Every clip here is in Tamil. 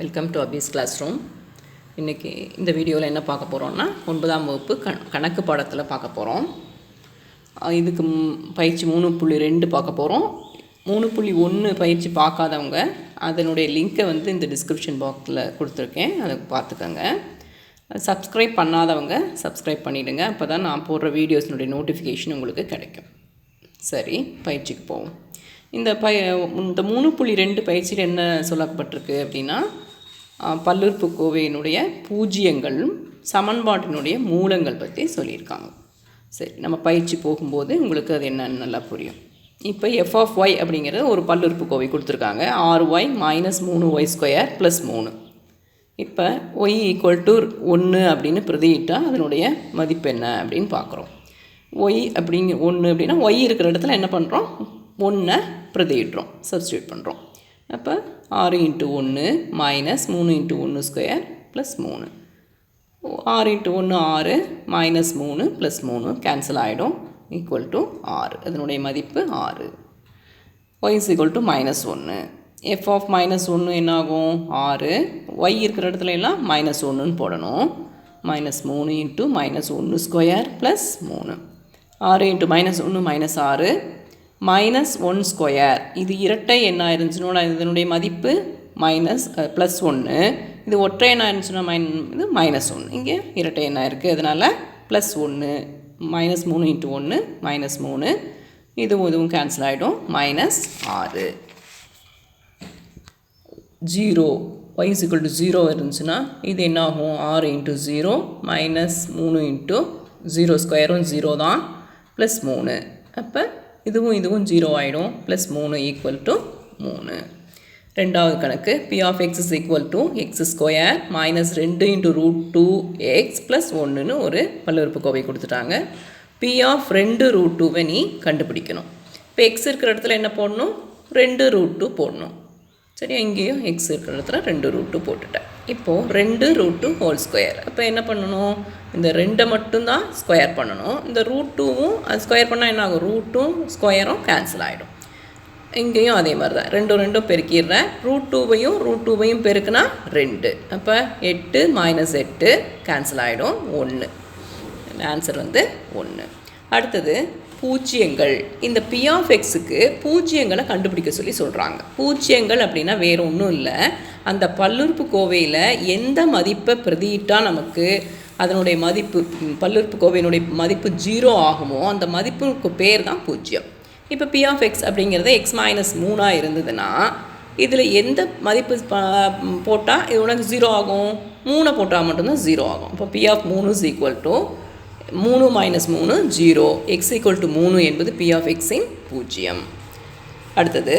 Welcome to Hafiz class room இன்றைக்கி இந்த வீடியோவில் என்ன பார்க்க போகிறோம்னா ஒன்பதாம் வகுப்பு க கணக்கு பாடத்தில் பார்க்க போகிறோம் இதுக்கு பயிற்சி மூணு புள்ளி ரெண்டு பார்க்க போகிறோம் மூணு புள்ளி ஒன்று பயிற்சி பார்க்காதவங்க அதனுடைய லிங்க்கை வந்து இந்த டிஸ்கிரிப்ஷன் பாக்ஸில் கொடுத்துருக்கேன். அதை பார்த்துக்கோங்க. சப்ஸ்கிரைப் பண்ணாதவங்க சப்ஸ்கிரைப் பண்ணிவிடுங்க அப்போ தான் நான் போடுற வீடியோஸினுடைய நோட்டிஃபிகேஷன் உங்களுக்கு கிடைக்கும். சரி பயிற்சிக்கு போவோம். இந்த பய இந்த மூணு புள்ளி ரெண்டு பயிற்சியில் என்ன சொல்லப்பட்டிருக்கு அப்படின்னா பல்லுறுப்புக்கோவையினுடைய பூஜ்ஜியங்களும் சமன்பாட்டினுடைய மூலங்கள் பற்றி சொல்லியிருக்காங்க. சரி நம்ம பயிற்சி போகும்போது உங்களுக்கு அது என்னன்னு நல்லா புரியும். இப்போ எஃப் ஆஃப் ஒய் அப்படிங்கிறது ஒரு பல்லுறுப்புக்கோவை கொடுத்துருக்காங்க. ஆறு ஒய் மைனஸ் மூணு ஒய் ஸ்கொயர் ப்ளஸ் மூணு. இப்போ ஒய் ஈக்குவல் டு ஒன்று அப்படின்னு பிரதியிட்டால் அதனுடைய மதிப்பு என்ன அப்படின்னு பார்க்குறோம். ஒய் அப்படிங்க ஒன்று அப்படின்னா ஒய் இருக்கிற இடத்துல என்ன பண்ணுறோம்? ஒன்றை பிரதியிடுறோம் சப்ஸ்டியூட் பண்ணுறோம். அப்போ ஆறு இன்ட்டு ஒன்று மைனஸ் மூணு இன்ட்டு ஒன்று ஸ்கொயர் ப்ளஸ் மூணு. ஆறு இன்ட்டு ஒன்று ஆறு மைனஸ் மூணு ப்ளஸ் மூணு கேன்சல் ஆகிடும் ஈக்குவல் டு ஆறு. அதனுடைய மதிப்பு ஆறு. Y is equal to minus ஒன்று எஃப் ஆஃப் மைனஸ் ஒன்று என்னாகும்? ஆறு. ஒய் இருக்கிற இடத்துல எல்லாம் மைனஸ் ஒன்றுன்னு போடணும். மைனஸ் மூணு இன்ட்டு மைனஸ் ஒன்று ஸ்கொயர் ப்ளஸ் மூணு. ஆறு இன்ட்டு மைனஸ் ஒன்று மைனஸ் ஆறு. மைனஸ் ஒன் ஸ்கொயர் இது இரட்டை என்ன இருந்துச்சுன்னா இதனுடைய மதிப்பு மைனஸ் ப்ளஸ் ஒன்று இது ஒற்றை என்ன இருந்துச்சுன்னா மைன் இது மைனஸ் ஒன்று இங்கே இரட்டை என்ன இருக்குது அதனால் ப்ளஸ் ஒன்று மைனஸ் மூணு இன்ட்டு ஒன்று மைனஸ் மூணு. இதுவும் இதுவும் கேன்சல் ஆகிடும் மைனஸ் ஆறு. Zero Y equal to zero இருந்துச்சுன்னா இது என்ன ஆகும் ஆறு இன்ட்டு ஜீரோ மைனஸ் மூணு இன்ட்டு ஜீரோ ஸ்கொயரும் ஜீரோ தான் ப்ளஸ் மூணு. அப்போ இதுவும் இதுவும் ஜீரோ ஆகிடும் ப்ளஸ் மூணு ஈக்குவல் டு மூணு. ரெண்டாவது கணக்கு P of X is equal to X square minus ரெண்டு into root two X plus ஒன்றுன்னு ஒரு பல்லுறுப்புக்கோவை கொடுத்துட்டாங்க. பி ஆஃப் ரெண்டு ரூட் டூவை நீ கண்டுபிடிக்கணும். இப்போ எக்ஸ் இருக்கிற இடத்துல என்ன போடணும்? ரெண்டு ரூட் டூ போடணும். சரியா இங்கேயும் எக்ஸ் இருக்கிற இடத்துல ரெண்டு ரூட்டு போட்டுட்டேன். இப்போது ரெண்டு ரூட்டு ஹோல் ஸ்கொயர் அப்போ என்ன பண்ணணும்? இந்த ரெண்டை மட்டும்தான் ஸ்கொயர் பண்ணணும். இந்த ரூட் டூவும் அது ஸ்கொயர் பண்ணால் என்ன ஆகும்? ரூட்டும் ஸ்கொயரும் கேன்சல் ஆகிடும் இங்கேயும் அதே மாதிரி தான் ரெண்டும் ரெண்டும் பெருக்கிடுறேன். ரூட் டூவையும் ரூட் டூவையும் பெருக்குனா ரெண்டு. அப்போ எட்டு மைனஸ் எட்டு கேன்சல் ஆகிடும் ஒன்று ஆன்சர் வந்து ஒன்று அடுத்தது பூஜ்ஜியங்கள் இந்த பி ஆஃப் எக்ஸுக்கு பூஜ்ஜியங்களை கண்டுபிடிக்க சொல்லி சொல்கிறாங்க பூஜ்ஜியங்கள் அப்படின்னா வேறு ஒன்றும் இல்லை. அந்த பல்லுறுப்புக்கோவையில் எந்த மதிப்பை பிரதியிட்டால் நமக்கு அதனுடைய மதிப்பு பல்லுறுப்பு கோவையினுடைய மதிப்பு ஜீரோ ஆகுமோ அந்த மதிப்புக்கு பேர் தான் பூஜ்ஜியம் இப்போ பி ஆஃப் எக்ஸ் அப்படிங்கிறது எக்ஸ் மைனஸ் மூணாக இருந்ததுன்னா இதில் எந்த மதிப்பு போட்டால் இது உனக்கு ஜீரோ ஆகும்? மூணை போட்டால் மட்டும்தான் ஜீரோ ஆகும். இப்போ பி ஆஃப் மூணு இஸ் ஈக்குவல் டு மூணு மைனஸ் மூணு ஜீரோ எக்ஸ் ஈக்குவல் டு மூணு என்பது பி ஆஃப் எக்ஸின் பூஜ்ஜியம். அடுத்தது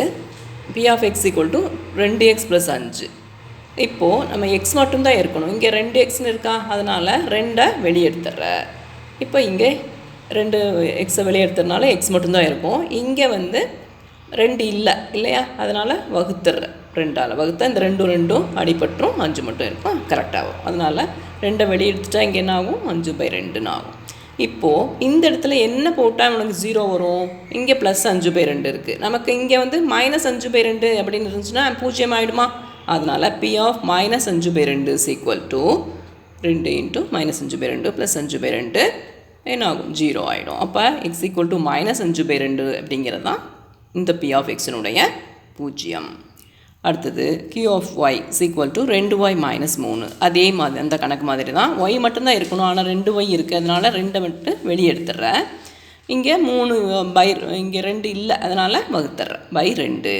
P of X equal to ரெண்டு எக்ஸ் ப்ளஸ் அஞ்சு. இப்போது நம்ம எக்ஸ் மட்டும்தான் இருக்கணும் இங்கே ரெண்டு எக்ஸ்னு இருக்கா? அதனால் ரெண்டை வெளியெடுத்துட்ற இப்போ இங்கே ரெண்டு எக்ஸை வெளியெடுத்ததுனால எக்ஸ் மட்டும்தான் இருக்கும். இங்கே வந்து ரெண்டு இல்லை இல்லையா? அதனால் வகுத்துடுறேன் ரெண்டால். வகுத்தா இந்த ரெண்டும் ரெண்டும் அடிபட்டுரும் அஞ்சு மட்டும் இருக்கும். கரெக்டாகும் அதனால் ரெண்டை வெளியே இங்கே என்ன ஆகும்? அஞ்சு பை ரெண்டுன்னு ஆகும். இப்போது இந்த இடத்துல என்ன போட்டால் உனக்கு ஜீரோ வரும்? இங்கே ப்ளஸ் அஞ்சு பை ரெண்டு இருக்குது நமக்கு இங்கே வந்து மைனஸ் அஞ்சு பை ரெண்டு அப்படின்னு இருந்துச்சுன்னா பூஜ்ஜியம் ஆகிடுமா அதனால் பி ஆஃப் மைனஸ் அஞ்சு பை ரெண்டு இஸ் ஈக்குவல் டு ரெண்டு இன்ட்டு மைனஸ் அஞ்சு பை ரெண்டு ப்ளஸ் அஞ்சு பை ரெண்டு என்ன ஆகும் ஜீரோ ஆகிடும் அப்போ எக்ஸ் ஈக்குவல் டு மைனஸ் அஞ்சு பை ரெண்டு அப்படிங்கிறது தான் இந்த பி ஆஃப் எக்ஸினுடைய பூஜ்ஜியம் அடுத்தது Q of Y equal to ரெண்டு ஒய் மைனஸ் மூணு. அதே மாதிரி அந்த கணக்கு மாதிரி தான் ஒய் மட்டும்தான் இருக்கணும். ஆனால் ரெண்டு ஒய் இருக்குது அதனால் ரெண்டை மட்டும் வெளியே எடுத்துடுறேன் இங்கே மூணு பை இங்கே ரெண்டு இல்லை. அதனால் வகுத்துட்றேன். பை ரெண்டு.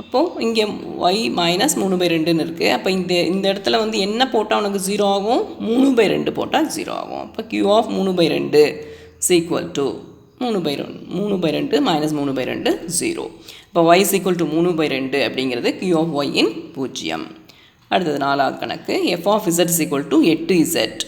அப்போது இங்கே ஒய் மைனஸ் மூணு பை ரெண்டுன்னு இருக்குது அப்போ இந்த இந்த இடத்துல வந்து என்ன போட்டால் உனக்கு ஜீரோ ஆகும்? மூணு பை ரெண்டு போட்டால் ஜீரோ ஆகும். அப்போ கியூ ஆஃப் மூணு பை ரெண்டு ஈக்குவல் டு மூணு பை ரெண்டு மூணு பை ரெண்டு மைனஸ் மூணு பை ரெண்டு ஜீரோ இப்போ ஒய் ஈக்குவல் டு மூணு பை ரெண்டு அப்படிங்கிறது கியூ ஆஃப் ஒய்யின் பூஜ்ஜியம். அடுத்தது நாலாவது கணக்கு F of Z equal to எட்டு இசட்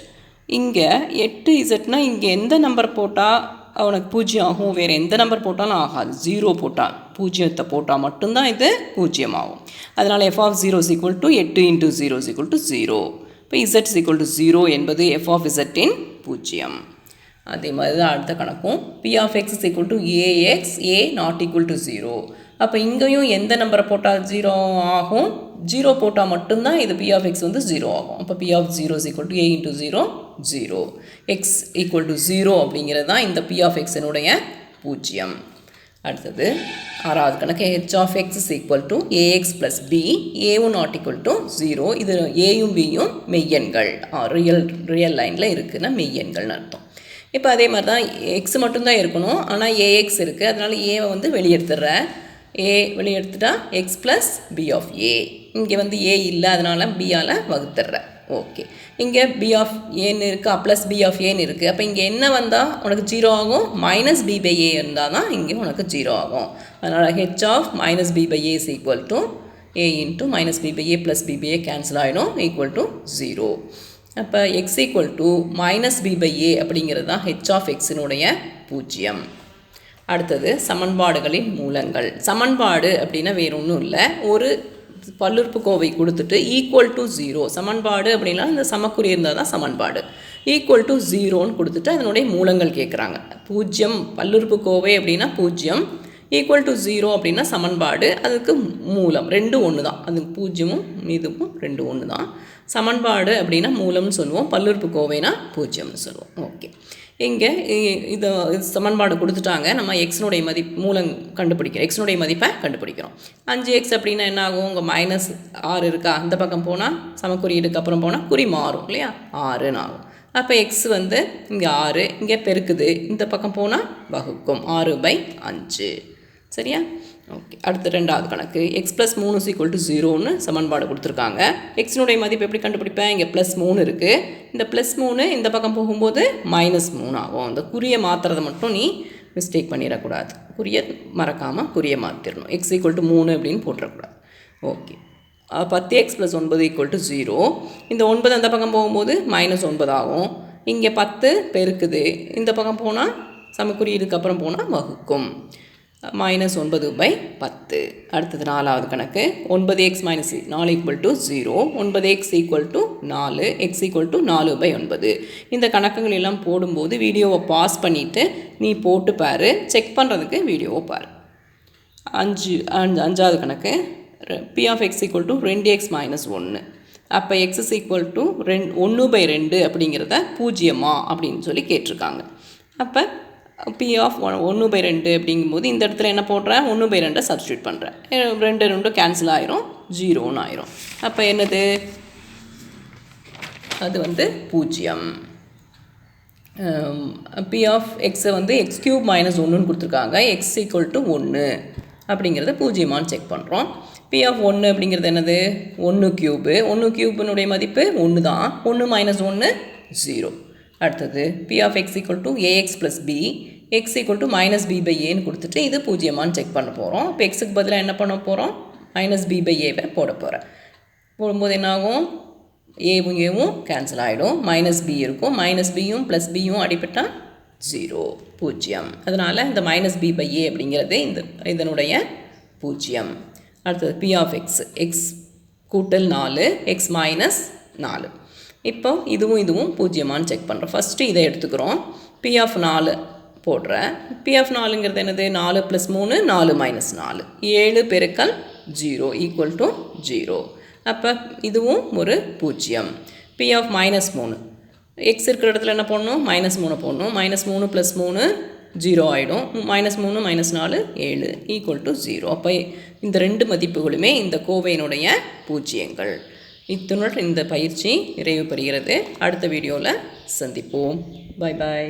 இங்கே எட்டு இசட்னால் இங்கே எந்த நம்பர் போட்டால் அவனுக்கு பூஜ்ஜியம் ஆகும்? வேறு எந்த நம்பர் போட்டாலும் ஆகாது. ஜீரோ போட்டால் பூஜ்ஜியத்தை போட்டால் மட்டும்தான் இது பூஜ்ஜியம் ஆகும் அதனால் F of zero equal to எட்டு into zero equal to zero இப்போ இசட் ஈக்குவல் டு ஜீரோ என்பது எஃப் ஆஃப் இசட்டின் பூஜ்ஜியம். அதே மாதிரி தான் அடுத்த கணக்கும். P of X is equal to A X A not equal to zero அப்போ இங்கேயும் எந்த நம்பரை போட்டால் ஜீரோ ஆகும்? ஜீரோ போட்டால் மட்டும்தான் இது பி ஆஃப் எக்ஸ் வந்து ஜீரோ ஆகும். அப்போ P of zero is equal to A into zero zero X equal to zero அப்படிங்கிறது தான் இந்த பி ஆஃப் எக்ஸினுடைய பூஜ்ஜியம். அடுத்தது ஆறாவது கணக்கு h of x is equal to a x plus b ஏவும் நாட் ஈக்குவல் டு ஜீரோ இது ஏயும் பியும் மெய்யெண்கள். ரியல் ரியல் லைனில் இருக்குன்னா மெய்யெண்கள்னு அர்த்தம். இப்போ அதே மாதிரி தான் எக்ஸ் மட்டும்தான் இருக்கணும். ஆனால் ஏஎக்ஸ் இருக்குது அதனால் ஏவை வந்து வெளியெடுத்துடுறேன் ஏ வெளியே எடுத்துட்டா x plus b of a இங்கே வந்து ஏ இல்லை அதனால் பியால் வகுத்துடுறேன் ஓகே இங்கே பி ஆஃப் ஏன்னு இருக்கா ப்ளஸ் பி ஆஃப் ஏன்னு இருக்குது அப்போ இங்கே என்ன வந்தால் உனக்கு ஜீரோ ஆகும். மைனஸ் பி பை ஏ இருந்தால் தான் இங்கே உனக்கு ஜீரோ ஆகும். அதனால் h of minus b by a is equal to a into minus b by a plus b by a cancel ஆகிடும் ஈக்குவல் டு ஜீரோ அப்போ x equal to minus b by a அப்படிங்கிறது தான் ஹெச் ஆஃப் எக்ஸினுடைய பூஜ்ஜியம். அடுத்தது சமன்பாடுகளின் மூலங்கள். சமன்பாடு அப்படின்னா வேறு ஒன்றும் இல்லை. ஒரு பல்லுறுப்புக்கோவை கொடுத்துட்டு ஈக்குவல் டு ஜீரோ சமன்பாடு அப்படின்னா இந்த சமக்குறி இருந்தால் தான் சமன்பாடு. ஈக்குவல் டு ஜீரோன்னு கொடுத்துட்டு அதனுடைய மூலங்கள் கேட்குறாங்க பூஜ்ஜியம் பல்லுறுப்புக்கோவை அப்படின்னா பூஜ்ஜியம் ஈக்குவல் டு ஜீரோ அப்படின்னா சமன்பாடு. அதுக்கு மூலம் ரெண்டு ஒன்று தான். அது பூஜ்ஜியமும் இதுவும் ரெண்டு ஒன்று தான். சமன்பாடு அப்படின்னா மூலம்னு சொல்லுவோம். பல்லுறுப்பு கோவைனா பூஜ்ஜியம்னு சொல்லுவோம். ஓகே. இங்கே இதை சமன்பாடு கொடுத்துட்டாங்க. நம்ம எக்ஸினுடைய மதிப்பு மூலம் கண்டுபிடிக்கிறோம். எக்ஸினுடைய மதிப்பை கண்டுபிடிக்கிறோம். அஞ்சு எக்ஸ் அப்படின்னா என்ன ஆகும்? உங்கள் மைனஸ் ஆறு இருக்கா? அந்த பக்கம் போனால் சமக்குறியீடுக்கு அப்புறம் போனால் குறி மாறும் இல்லையா? ஆறுன்னு ஆகும். அப்போ எக்ஸ் வந்து இங்கே ஆறு இங்கே பெருக்குது. இந்த பக்கம் போனால் வகுக்கும். ஆறு பை அஞ்சு. சரியா? ஓகே அடுத்து ரெண்டாவது கணக்கு. எக்ஸ் ப்ளஸ் மூணு சீக்குவல் டு ஜீரோன்னு சமன்பாடு கொடுத்துருக்காங்க. எக்ஸினுடைய மதிப்பு எப்படி கண்டுபிடிப்பேன்? இங்கே ப்ளஸ் மூணு இருக்குது இந்த ப்ளஸ் மூணு இந்த பக்கம் போகும்போது மைனஸ் மூணு ஆகும். இந்த குறியை மாற்றுறதை மட்டும் நீ மிஸ்டேக் பண்ணிடக்கூடாது. குறியை மறக்காமல் குறியை மாற்றிடணும் எக்ஸ் ஈக்குவல் டு மூணு அப்படின்னு போட்டுறக்கூடாது. ஓகே பத்து எக்ஸ் ப்ளஸ் ஒன்பது ஈக்குவல் டு ஜீரோ இந்த ஒன்பது அந்த பக்கம் போகும்போது மைனஸ் ஒன்பது ஆகும். இங்கே பத்து பெருக்குது. இந்த பக்கம் போனால் சமக்குறியீடுக்கு அப்புறம் போனால் வகுக்கும். மைனஸ் ஒன்பது பை பத்து. அடுத்தது நாலாவது கணக்கு. ஒன்பது எக்ஸ் மைனஸ் நாலு ஈக்குவல் டு ஜீரோ ஒன்பது எக்ஸ் ஈக்குவல் டு நாலு. எக்ஸ் ஈக்குவல் டு நாலு பை ஒன்பது. இந்த கணக்குகள் எல்லாம் போடும்போது வீடியோவை பாஸ் பண்ணிவிட்டு நீ போட்டு பாரு. செக் பண்ணுறதுக்கு வீடியோவை பாரு. அஞ்சு அஞ்சு அஞ்சாவது கணக்கு. P of x equal to ரெண்டு எக்ஸ் மைனஸ் ஒன்று அப்போ எக்ஸ் இஸ் ஈக்குவல் டு ரெண் ஒன்று பை ரெண்டு அப்படிங்கிறத பூஜ்ஜியமா அப்படின்னு சொல்லி கேட்டிருக்காங்க. அப்போ பி ஆஃப் ஒன் ஒன்று பை ரெண்டு அப்படிங்கும்போது இந்த இடத்துல என்ன போடுறேன் ஒன்று பை ரெண்டை சப்ஸ்டியூட் பண்ணுறேன் ரெண்டு ரெண்டும் கேன்சல் ஆயிரும். ஜீரோன்னு ஆயிரும். அப்போ என்னது? அது வந்து பூஜ்ஜியம். பி ஆஃப் எக்ஸை வந்து எக்ஸ் கியூப் மைனஸ் ஒன்றுன்னு கொடுத்துருக்காங்க. எக்ஸ் ஈக்குவல் டு ஒன்று அப்படிங்கிறத பூஜ்ஜியமானு செக் பண்ணுறோம் பி ஆஃப் ஒன்று அப்படிங்கிறது என்னது? ஒன்று க்யூபு ஒன்று க்யூபினுடைய மதிப்பு ஒன்று தான். ஒன்று மைனஸ் ஒன்று ஜீரோ அடுத்தது p of x equal to a x plus b x equal to minus b by ஏன்னு கொடுத்துட்டு இது பூஜ்ஜியமானு செக் பண்ண போகிறோம் இப்போ எக்ஸுக்கு பதிலாக என்ன பண்ண போகிறோம் மைனஸ் பி பை ஏவை போட போகிறேன் போடும்போது என்னாகும்? ஏவும் ஏவும் கேன்சல் ஆகிடும் மைனஸ் பி இருக்கும். மைனஸ் பியும் ப்ளஸ் பியும் அடிப்பட்டால் ஜீரோ பூஜ்ஜியம். அதனால் இந்த மைனஸ் பி பை ஏ அப்படிங்கிறது இந்த இதனுடைய பூஜ்ஜியம். அடுத்தது பி ஆஃப் எக்ஸ் எக்ஸ் கூட்டல் நாலு எக்ஸ் மைனஸ் நாலு. இப்போ இதுவும் இதுவும் பூஜ்ஜியமானு செக் பண்ணுறோம் ஃபஸ்ட்டு இதை எடுத்துக்கிறோம். பி ஆஃப் நாலு போடுறேன் பி ஆஃப் நாலுங்கிறது என்னது? நாலு ப்ளஸ் மூணு நாலு மைனஸ் நாலு. ஏழு பெருக்கல் ஜீரோ ஈக்குவல் டு ஜீரோ. அப்போ இதுவும் ஒரு பூஜ்ஜியம் பி ஆஃப் மைனஸ் மூணு. எக்ஸ் இருக்கிற இடத்துல என்ன பண்ணணும் மைனஸ் மூணு போடணும். மைனஸ் மூணு ப்ளஸ் மூணு ஜீரோ ஆகிடும் மைனஸ் மூணு மைனஸ் நாலு ஏழு ஈக்குவல் டு ஜீரோ. அப்போ இந்த ரெண்டு மதிப்புகளுமே இந்த கோவையினுடைய பூஜ்ஜியங்கள் இத்துடன் இந்த பயிற்சி நிறைவு பெறுகிறது அடுத்த வீடியோவில் சந்திப்போம். பாய் பாய்